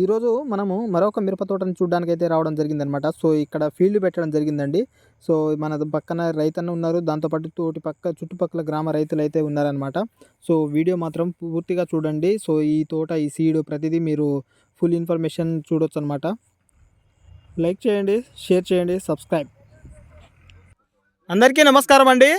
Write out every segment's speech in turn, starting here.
ఈరోజు మనము మరొక మిరప తోటను చూడడానికి అయితే రావడం జరిగిందనమాట సో ఇక్కడ ఫీల్డ్ పెట్టడం జరిగిందండి. సో మన పక్కన రైతన్న ఉన్నారు. దాంతోపాటు తోటి పక్క చుట్టుపక్కల గ్రామ రైతులు అయితే ఉన్నారనమాట సో వీడియో మాత్రం పూర్తిగా చూడండి. సో ఈ తోట ఈ సీడ్ ప్రతిదీ మీరు ఫుల్ ఇన్ఫర్మేషన్ చూడొచ్చు అనమాట లైక్ చేయండి షేర్ చేయండి సబ్స్క్రైబ్. అందరికీ నమస్కారం అండి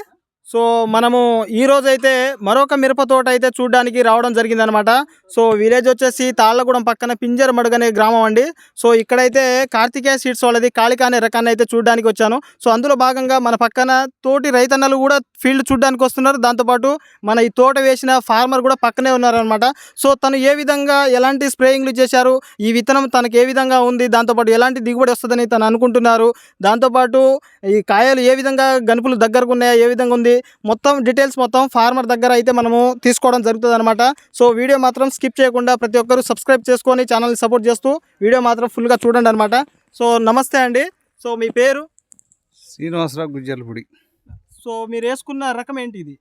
సో మనము ఈ అయితే మరొక మిరప తోట అయితే చూడడానికి రావడం జరిగిందనమాట సో విలేజ్ వచ్చేసి తాళ్ళగూడెం పక్కన పింజరమడుగు అనే గ్రామం అండి. సో ఇక్కడైతే కార్తికేయ సీడ్స్ వాళ్ళది కాళికా అనే రకాన్ని అయితే చూడడానికి వచ్చాను. సో అందులో భాగంగా మన పక్కన తోటి రైతన్నలు కూడా ఫీల్డ్ చూడడానికి వస్తున్నారు. దాంతోపాటు మన ఈ తోట వేసిన ఫార్మర్ కూడా పక్కనే ఉన్నారనమాట సో తను ఏ విధంగా ఎలాంటి స్ప్రేయింగ్లు చేశారు ఈ విత్తనం తనకు ఏ విధంగా ఉంది దాంతోపాటు ఎలాంటి దిగుబడి వస్తుందని తను అనుకుంటున్నారు దాంతోపాటు ఈ కాయలు ఏ విధంగా గనుపులు దగ్గరకు ఉన్నాయా ఏ విధంగా ఉంది మొత్తం డీటెయిల్స్ మొత్తం ఫార్మర్ దగ్గర అయితే మనము తీసుకోవడం జరుగుతుంది అనమాట సో వీడియో మాత్రం స్కిప్ చేయకుండా ప్రతి ఒక్కరు సబ్స్క్రైబ్ చేసుకొని ఛానల్ని సపోర్ట్ చేస్తూ వీడియో మాత్రం ఫుల్గా చూడండి అనమాట సో నమస్తే అండి. సో మీ పేరు? శ్రీనివాసరావు గుజ్జలపూడి. సో మీరు వేసుకున్న రకం ఏంటి ఇది?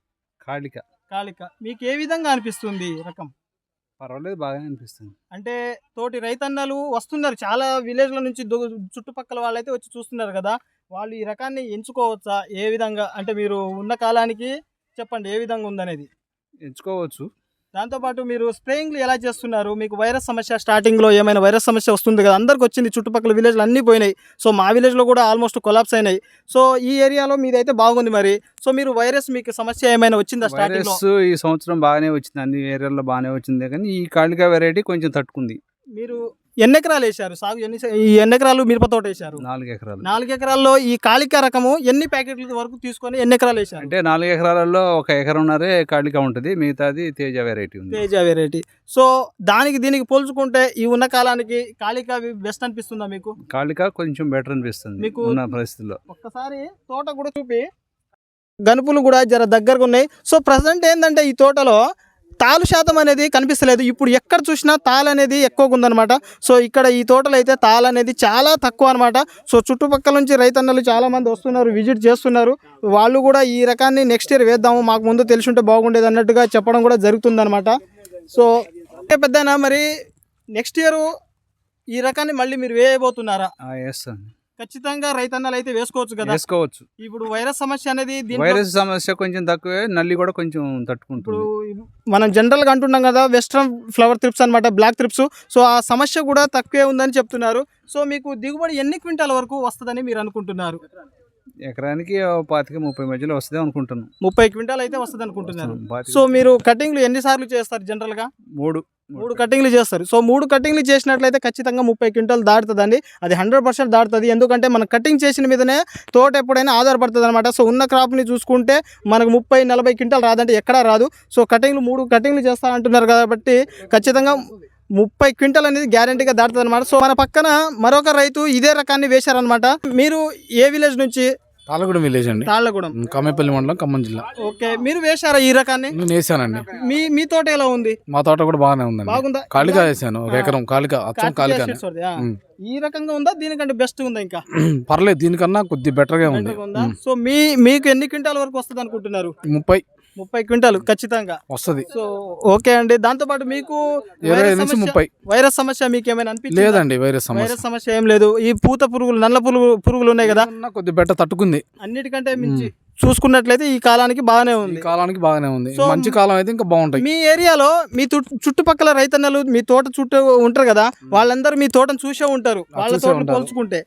కాళిక. కాళిక. మీకు ఏ విధంగా అనిపిస్తుంది రకం? పర్వాలేదు బాగానే అనిపిస్తుంది. అంటే తోటి రైతన్నలు వస్తున్నారు. చాలా విలేజ్ల నుంచి చుట్టుపక్కల వాళ్ళైతే వచ్చి చూస్తున్నారు కదా. వాళ్ళు ఈ రకాన్ని ఎంచుకోవచ్చా? ఏ విధంగా? అంటే మీరు ఉన్న కాలానికి చెప్పండి ఏ విధంగా ఉందనేది. ఎంచుకోవచ్చు. దాంతోపాటు మీరు స్ప్రేయింగ్లు ఎలా చేస్తున్నారు? మీకు వైరస్ సమస్య స్టార్టింగ్లో ఏమైనా వైరస్ సమస్య వస్తుంది కదా అందరికి వచ్చింది చుట్టుపక్కల విలేజ్లు అన్నీ పోయినాయి. సో మా విలేజ్లో కూడా ఆల్మోస్ట్ కొలాప్స్ అయినాయి. సో ఈ ఏరియాలో మీదైతే బాగుంది మరి. సో మీరు వైరస్ మీకు సమస్య ఏమైనా వచ్చిందా స్టార్టింగ్లో? వైరస్ ఈ సంవత్సరం బాగానే వచ్చింది అన్ని ఏరియాల్లో బాగానే వచ్చింది కానీ ఈ కాళిక వెరైటీ కొంచెం తట్టుకుంది. మీరు ఎన్ని ఎకరాలు వేశారు? సాగు ఎన్ని ఈ ఎన్ని ఎకరాలు మిరప తోట వేశారు? నాలుగు ఎకరాలు నాలుగు ఎకరాల్లో ఈ కాళిక రకము ఎన్ని ప్యాకెట్ల వరకు తీసుకొని ఎన్ని ఎకరాలు వేశారు? అంటే నాలుగు ఎకరాలలో ఒక ఎకరంన్నరే కాళిక ఉంటుంది మిగతాది తేజ వెరైటీ ఉంది. తేజ వెరైటీ సో దానికి దీనికి పోల్చుకుంటే ఈ ఉన్న కాలానికి కాళిక బెస్ట్ అనిపిస్తుందా మీకు? కాళిక కొంచెం బెటర్ అనిపిస్తుంది మీకు- ఉన్న పరిస్థితుల్లో ఒక్కసారి తోట కూడా చూపి. గనుపులు కూడా జర దగ్గరగా ఉన్నాయి. సో ప్రజెంట్ ఏంటంటే ఈ తోటలో తాలు శాతం అనేది కనిపిస్తలేదు. ఇప్పుడు ఎక్కడ చూసినా తాలు అనేది ఎక్కువగా ఉందన్నమాట. సో ఇక్కడ ఈ తోటలో అయితే తాలు అనేది చాలా తక్కువ అనమాట సో చుట్టుపక్కల నుంచి రైతన్నలు చాలామంది వస్తున్నారు విజిట్ చేస్తున్నారు. వాళ్ళు కూడా ఈ రకాన్ని నెక్స్ట్ ఇయర్ వేద్దాము మాకు ముందు తెలిసి ఉంటే బాగుండేది అన్నట్టుగా చెప్పడం కూడా జరుగుతుందన్నమాట. సో పెద్దనా మరి నెక్స్ట్ ఇయర్ ఈ రకాన్ని మళ్ళీ మీరు వేయబోతున్నారా? వేస్తాను. ఖచ్చితంగా రైతన్నలు అయితే వేసుకోవచ్చు కదా. వేసుకోవచ్చు. ఇప్పుడు వైరస్ సమస్య అనేది వైరస్ సమస్య కొంచెం తక్కువే నల్లి కూడా కొంచెం తట్టుకుంటుంది. మనం జనరల్గా అంటున్నాం కదా వెస్ట్రన్ ఫ్లవర్ త్రిప్స్ అనమాట బ్లాక్ త్రిప్స్. సో ఆ సమస్య కూడా తక్కువే ఉందని చెప్తున్నారు. సో మీకు దిగుబడి ఎన్ని క్వింటాల వరకు వస్తుందని మీరు అనుకుంటున్నారు? ఎకరానికి పాతిక ముప్పై మధ్యలో వస్తుంది అనుకుంటున్నాం. ముప్పై క్వింటాల్ అయితే వస్తుంది అనుకుంటున్నారు. సో మీరు కటింగ్లు ఎన్నిసార్లు చేస్తారు జనరల్గా మూడు. మూడు కటింగ్లు చేస్తారు. సో మూడు కటింగ్లు చేసినట్లయితే ఖచ్చితంగా ముప్పై క్వింటాల్ దాటుతుందండి. అది హండ్రెడ్ పర్సెంట్ దాటుతుంది. ఎందుకంటే మనం కటింగ్ చేసిన మీదనే తోట ఎప్పుడైనా ఆధారపడుతుంది అనమాట సో ఉన్న క్రాప్ని చూసుకుంటే మనకు ముప్పై నలభై క్వింటాల్ రాదంటే ఎక్కడా రాదు. సో కటింగ్లు మూడు కటింగ్లు చేస్తా అంటున్నారు కాబట్టి ఖచ్చితంగా ముప్పై క్వింటల్ అనేది గ్యారంటీగా దాటుతుంది అనమాట సో మన పక్కన మరొక రైతు ఇదే రకాన్ని వేశారనమాట మీరు ఏ విలేజ్ నుంచి? తాళగూడెం విలేజ్ అండి. తాళ్ళగూడెం. కమ్మేపల్లి మండలం ఖమ్మం జిల్లా. ఓకే మీరు వేశారా ఈ రకాన్ని? నేను వేసానండి మీ మీ తోట ఎలా ఉంది? మా తోట కూడా బాగానే ఉందండి. బాగుందా? కాళిక వేసాను ఒక ఎకరం కాళిక అచ్చం కాళిక. ఈ రకంగా ఉందా? దీనికంటే బెస్ట్ ఉందా ఇంకా? పర్లేదు దీనికన్నా కొద్ది బెటర్గా ఉంది. సో మీ మీకు ఎన్ని క్వింటాల వరకు వస్తుంది అనుకుంటున్నారు ముప్పై. ముప్పై క్వింటాలు ఖచ్చితంగా. వస్తది. సో ఓకే అండి. దాంతో పాటు మీకు ఇరవై నుంచి ముప్పై. వైరస్ సమస్య మీకు ఏమైనా అనిపించింది? లేదండి వైరస్ సమస్య. వైరస్ సమస్య ఏం లేదు. ఈ పూత పురుగులు నల్ల పురుగు పురుగులు ఉన్నాయి కదా. కొద్ది బెటర్ తట్టుకుంది. అన్నిటికంటే మించి. చూసుకున్నట్లయితే ఈ కాలానికి బాగానే ఉంది. కాలానికి బాగానే ఉంది. మంచి కాలం అయితే ఇంకా బాగుంటాయి. మీ ఏరియాలో మీ చుట్టు- చుట్టుపక్కల రైతన్నలు మీ తోట చుట్టూ ఉంటారు కదా వాళ్ళందరూ మీ తోటను చూసే ఉంటారు. వాళ్ళ తోటను ఉంటారు. పోల్చుకుంటే.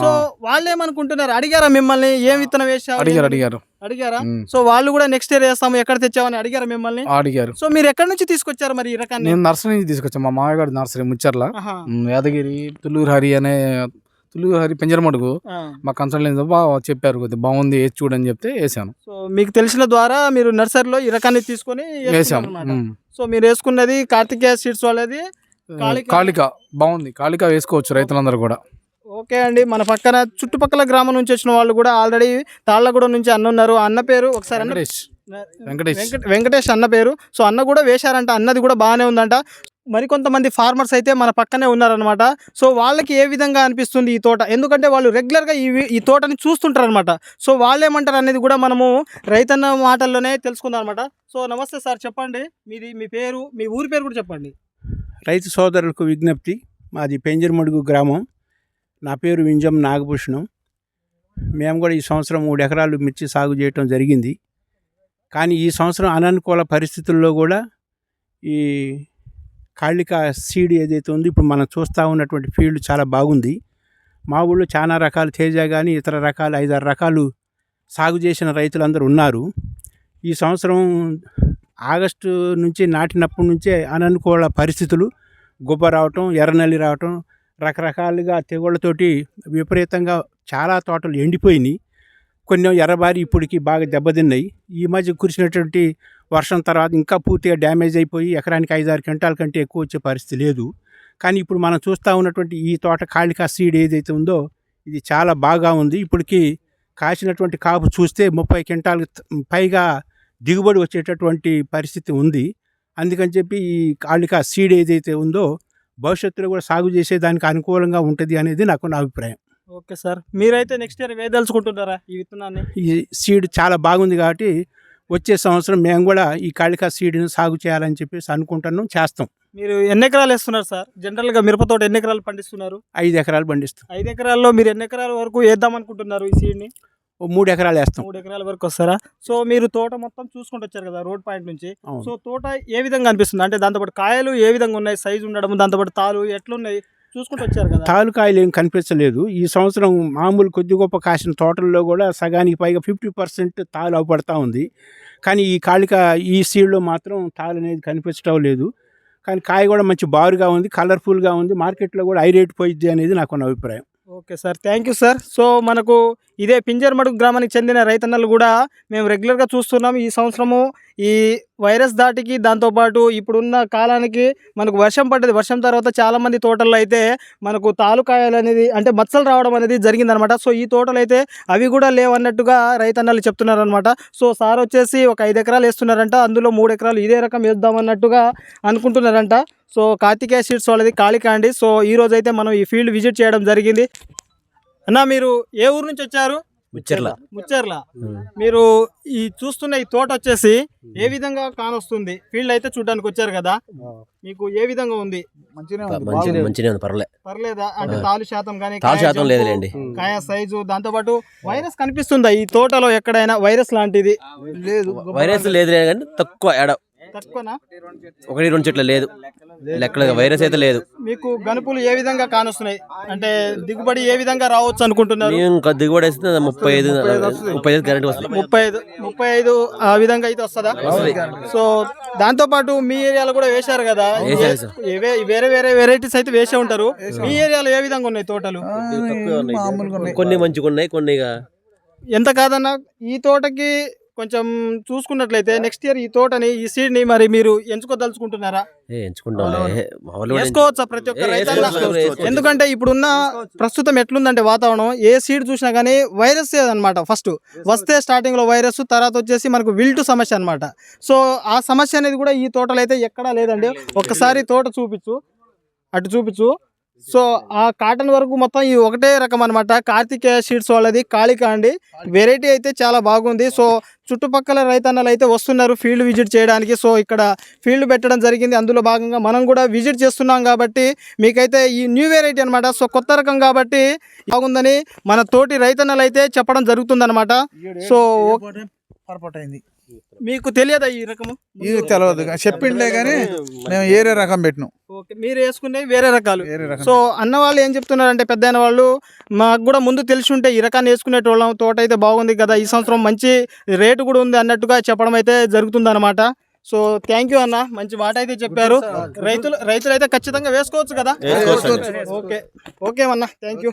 సో వాళ్ళు ఏమనుకుంటున్నారు అడిగారా మిమ్మల్ని? ఏం విత్తనం వేసావు అడిగారు అడిగారు. అడిగారా? సో వాళ్ళు కూడా నెక్స్ట్ ఇయర్ వేస్తాము. ఎక్కడ తెచ్చామని అడిగారా మిమ్మల్ని? అడిగారు. సో మీరు ఎక్కడి నుంచి తీసుకొచ్చారు మరి ఈ రకాన్ని? నేను నర్సరీ నుంచి తీసుకొచ్చాను. మా మామయ్య గారి నర్సరీ ముచ్చర్ల. యాదగిరి తుల్లూరు హరి అనే తుల్లూరు హరి పెంజరమడుగు. మా కన్సల్టెన్స్ బాగా చెప్పారు కొద్దిగా బాగుంది వేసి చూడని చెప్తే వేసాను. సో మీకు తెలిసిన ద్వారా మీరు నర్సరీలో ఈ రకాన్ని తీసుకొని వేసాం. వేసుకున్నారన్నమాట. ఉమ్. సో మీరు వేసుకున్నది కార్తికేయ సీడ్స్ వాళ్ళది. కాళిక. బాగుంది. కాళిక వేసుకోవచ్చు రైతులందరూ కూడా. ఓకే అండి. మన పక్కన చుట్టుపక్కల గ్రామం నుంచి వచ్చిన వాళ్ళు కూడా ఆల్రెడీ తాళ్ళగూడ నుంచి అన్న ఉన్నారు. అన్న పేరు ఒకసారి వెంకటేష్. వెంకటేష్. వెంకట వెంకటేష్ అన్న పేరు. సో అన్న కూడా వేశారంట. అన్నది కూడా బాగానే ఉందంట. మరికొంతమంది ఫార్మర్స్ అయితే మన పక్కనే ఉన్నారనమాట సో వాళ్ళకి ఏ విధంగా అనిపిస్తుంది ఈ తోట? ఎందుకంటే వాళ్ళు రెగ్యులర్గా ఈ ఈ తోటని చూస్తుంటారు అనమాట సో వాళ్ళు ఏమంటారు అనేది కూడా మనము రైతన్న మాటల్లోనే తెలుసుకుందాం అనమాట సో నమస్తే సార్ చెప్పండి. మీది మీ పేరు మీ ఊరి పేరు కూడా చెప్పండి. రైతు సోదరులకు విజ్ఞప్తి. మాది పెంజర్మడుగు గ్రామం. నా పేరు వింజం నాగభూషణం. మేము కూడా ఈ సంవత్సరం మూడు ఎకరాలు మిర్చి సాగు చేయటం జరిగింది. కానీ ఈ సంవత్సరం అననుకూల పరిస్థితుల్లో కూడా ఈ కాళిక సీడ్ ఏదైతే ఉందో ఇప్పుడు మనం చూస్తూ ఉన్నటువంటి ఫీల్డ్ చాలా బాగుంది. మా ఊళ్ళో చాలా రకాల తేజ కానీ ఇతర రకాలు ఐదారు రకాలు సాగు చేసిన రైతులందరూ ఉన్నారు. ఈ సంవత్సరం ఆగస్టు నుంచి నాటినప్పటి నుంచే అననుకూల పరిస్థితులు. గుబ్బ రావటం ఎర్రనల్లి రావటం రకరకాలుగా తెగుళ్ళతోటి విపరీతంగా చాలా తోటలు ఎండిపోయినాయి. కొన్ని ఎర్రబారి ఇప్పటికి బాగా దెబ్బతిన్నాయి. ఈ మధ్య కురిసినటువంటి వర్షం తర్వాత ఇంకా పూర్తిగా డ్యామేజ్ అయిపోయి ఎకరానికి ఐదారు క్వింటాల కంటే ఎక్కువ వచ్చే పరిస్థితి లేదు. కానీ ఇప్పుడు మనం చూస్తూ ఉన్నటువంటి ఈ తోట కాళికా సీడ్ ఏదైతే ఉందో ఇది చాలా బాగా ఉంది. ఇప్పటికి కాసినటువంటి కాపు చూస్తే ముప్పై క్వింటాల్ పైగా దిగుబడి వచ్చేటటువంటి పరిస్థితి ఉంది. అందుకని చెప్పి ఈ కాళికా సీడ్ ఏదైతే ఉందో భవిష్యత్తులో కూడా సాగు చేసేదానికి అనుకూలంగా ఉంటుంది అనేది నాకు నా అభిప్రాయం. Okay sir. మీరైతే నెక్స్ట్ ఇయర్ వేయదలుచుకుంటున్నారా ఈ విత్తనాన్ని? ఈ సీడ్ చాలా బాగుంది కాబట్టి వచ్చే సంవత్సరం మేము కూడా ఈ కాళికా సీడ్ని సాగు చేయాలని చెప్పేసి అనుకుంటున్నాం చేస్తాం. మీరు ఎన్ని ఎకరాలు వేస్తున్నారు సార్? జనరల్గా మిరప తోట ఎన్ని ఎకరాలు పండిస్తున్నారు? ఐదు ఎకరాలు పండిస్తాం. ఐదు ఎకరాల్లో మీరు ఎన్ని ఎకరాల వరకు వేద్దాం అనుకుంటున్నారు ఈ సీడ్ని ఓ మూడు ఎకరాలు వేస్తాం. మూడు ఎకరాల వరకు వస్తారా? సో మీరు తోట మొత్తం చూసుకుంటూ వచ్చారు కదా రోడ్ పాయింట్ నుంచి. అవును. సో తోట ఏ విధంగా అనిపిస్తుంది? అంటే దాంతోపాటు కాయలు ఏ విధంగా ఉన్నాయి? సైజు ఉండడం దాంతోపాటు తాలు ఎట్లున్నాయి? చూసుకుంటూ వచ్చారు కదా. తాలూకాయలు ఏం కనిపించలేదు. ఈ సంవత్సరం మామూలు కొద్ది గొప్ప కాసిన తోటల్లో కూడా సగానికి పైగా ఫిఫ్టీ పర్సెంట్ తాలు అవపడతా ఉంది. కానీ ఈ కాళిక ఈ సీడ్లో మాత్రం తాలు అనేది కనిపించడం లేదు. కానీ కాయ కూడా మంచి బారుగా ఉంది కలర్ఫుల్గా ఉంది. మార్కెట్లో కూడా హై రేట్ పోయిద్ది అనేది నాకు అభిప్రాయం. Okay sir thank you sir. So మనకు ఇదే పింజర్మడుగు గ్రామానికి చెందిన రైతన్నలు కూడా మేము రెగ్యులర్గా చూస్తున్నాం ఈ సంవత్సరము ఈ వైరస్ దాటికి దాంతోపాటు ఇప్పుడున్న కాలానికి మనకు వర్షం పడ్డది. వర్షం తర్వాత చాలామంది తోటల్లో అయితే మనకు తాలుకాయలు అనేది అంటే మచ్చలు రావడం అనేది జరిగిందనమాట. సో ఈ తోటలు అయితే అవి కూడా లేవన్నట్టుగా రైతన్నలు చెప్తున్నారనమాట. సో సార్ వచ్చేసి ఒక ఐదు ఎకరాలు వేస్తున్నారంట. అందులో మూడు ఎకరాలు ఇదే రకం వేద్దామన్నట్టుగా అనుకుంటున్నారంట. సో కార్తికేయ సీడ్స్ వాళ్ళది కాళిక అండి సో ఈ రోజు అయితే మనం ఈ ఫీల్డ్ విజిట్ చేయడం జరిగింది. అన్న మీరు ఏ ఊరు నుంచి వచ్చారు? ముచ్చర్ల. ముచ్చెర్ల. మీరు ఈ చూస్తున్న ఈ తోట వచ్చేసి ఏ విధంగా కానొస్తుంది? ఫీల్డ్ అయితే చూడడానికి వచ్చారు కదా. మీకు ఏ విధంగా ఉంది. మంచిగా పర్లే పర్లేదా? అంటే. తాలు శాతం కానీ తాలు శాతం లేదులేండి. కాయ సైజు దాంతో పాటు వైరస్ కనిపిస్తుందా? ఈ తోటలో ఎక్కడైనా వైరస్ లాంటిది? లేదు వైరస్ లేదులే కానీ తక్కువ ఎడ తక్కువనా ఒకటి రెండు చెట్లు లేదు. లెక్కలుగా వైరస్ అయితే లేదు. మీకు గనుపులు ఏ విధంగా కానొస్తున్నాయి? అంటే దిగుబడి ఏ విధంగా రావచ్చు అనుకుంటున్నారు? ఇంకా దిగుబడి వేస్తే ముప్పై ఐదు ముప్పై ఐదు గ్యారెంటీ వస్తుంది. ముప్పై ఐదు ముప్పై ఐదు ఆ విధంగా అయితే వస్తుందా? వస్తది. సో దాంతో పాటు మీ ఏరియాలో కూడా వేశారు కదా? వేరే వేరే వెరైటీస్ అయితే వేసే ఉంటారు. మీ ఏరియాలో ఏ విధంగా ఉన్నాయి తోటలు. కొన్ని మంచిగా ఉన్నాయి. కొన్ని ఇక ఎంత కాదన్నా ఈ తోటకి కొంచెం చూసుకున్నట్లయితే నెక్స్ట్ ఇయర్ ఈ తోటని ఈ సీడ్ని మరి మీరు ఎంచుకోదలుచుకుంటున్నారా? వేసుకోవచ్చా ప్రతి ఒక్క వేసుకోవచ్చు. ఎందుకంటే ఇప్పుడున్న ప్రస్తుతం ఎట్లుందంటే వాతావరణం ఏ సీడ్ చూసినా కానీ వైరస్ అనమాట ఫస్ట్ వస్తే స్టార్టింగ్లో వైరస్ తర్వాత వచ్చేసి మనకు విల్టు సమస్య అన్నమాట. సో ఆ సమస్య అనేది కూడా ఈ తోటలో అయితే ఎక్కడా లేదండి. ఒక్కసారి తోట చూపించు. అటు చూపించు. సో ఆ కాటన్ వరకు మొత్తం ఈ ఒకటే రకం అనమాట కార్తికేయ సీడ్స్ వాళ్ళది కాళిక అండి వెరైటీ అయితే చాలా బాగుంది. సో చుట్టుపక్కల రైతన్నలు అయితే వస్తున్నారు ఫీల్డ్ విజిట్ చేయడానికి. సో ఇక్కడ ఫీల్డ్ పెట్టడం జరిగింది. అందులో భాగంగా మనం కూడా విజిట్ చేస్తున్నాం కాబట్టి మీకైతే ఈ న్యూ వెరైటీ అనమాట సో కొత్త రకం కాబట్టి బాగుందని మన తోటి రైతన్నలు అయితే చెప్పడం జరుగుతుందన్నమాట. సో పొరపాటు అయింది మీకు తెలియదా ఈ రకము? ఇది తెలియదు చెప్పిండే కానీ మేము ఏరే రకం పెట్టినాం. ఓకే మీరు వేసుకునేవి వేరే రకాలు. వేరే రకం సో అన్న వాళ్ళు ఏం చెప్తున్నారంటే పెద్ద అయిన వాళ్ళు మాకు కూడా ముందు తెలిసి ఉంటే ఈ రకాన్ని వేసుకునేటోళ్ళం తోట అయితే బాగుంది కదా ఈ సంవత్సరం మంచి రేటు కూడా ఉంది అన్నట్టుగా చెప్పడం అయితే జరుగుతుంది సో థ్యాంక్ యూ అన్న. మంచి మాట అయితే చెప్పారు. రైతులు రైతులు అయితే ఖచ్చితంగా వేసుకోవచ్చు కదా? వేసుకోవచ్చు. ఓకే. ఓకే అన్న. Thank you.